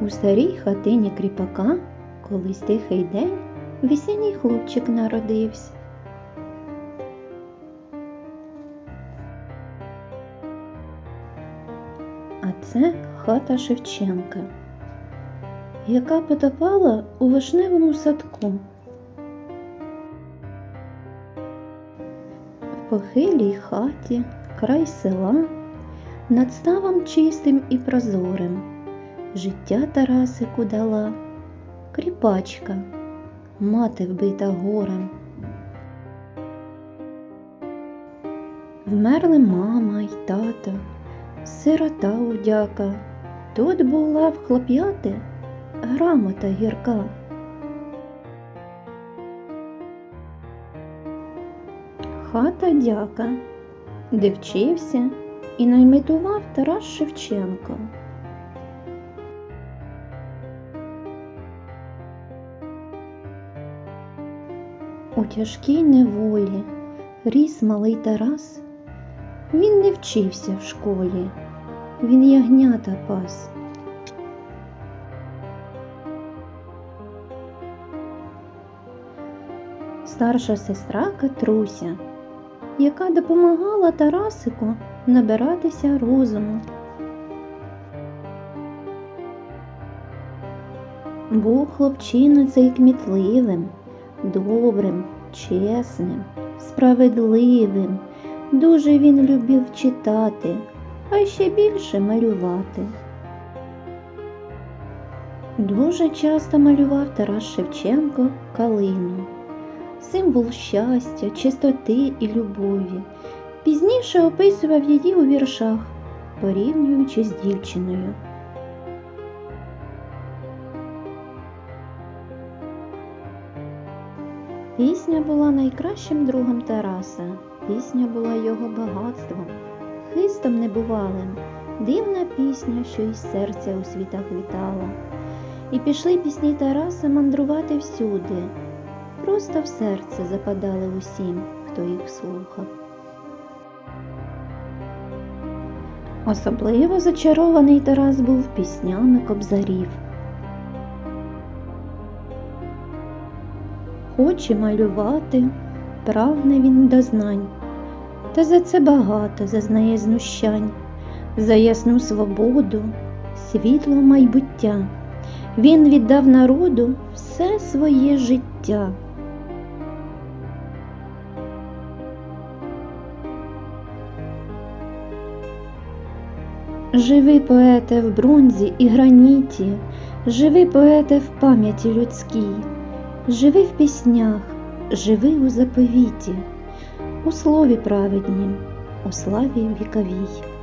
У старій хатині кріпака колись тихий день весінній хлопчик народився. А це хата Шевченка, яка потопала у вишневому садку. В похилій хаті край села, над ставом чистим і прозорим, життя Тарасику дала кріпачка, мати вбита горем. Вмерли мама й тато, сирота удяка, тут була в хлоп'яти грамота гірка. Хата дяка, де вчився і наймитував Тарас Шевченко. У тяжкій неволі ріс малий Тарас. Він не вчився в школі, він ягнята пас. Старша сестра Катруся, яка допомагала Тарасику набиратися розуму. Був хлопчина цей кмітливим, добрим, чесним, справедливим. Дуже він любив читати, а ще більше малювати. Дуже часто малював Тарас Шевченко калину, символ щастя, чистоти і любові. Пізніше описував її у віршах, порівнюючи з дівчиною. Пісня була найкращим другом Тараса, пісня була його багатством, хистом небувалим, дивна пісня, що із серця у світах вітала. І пішли пісні Тараса мандрувати всюди, просто в серце западали усім, хто їх слухав. Особливо зачарований Тарас був піснями кобзарів. Хоче малювати, прагне він до знань, та за це багато зазнає знущань, за ясну свободу, світло майбуття. Він віддав народу все своє життя. Живи поете в бронзі і граніті, живи поете в пам'яті людській, живи в піснях, живи у заповіті, у слові праведнім, у славі віковій.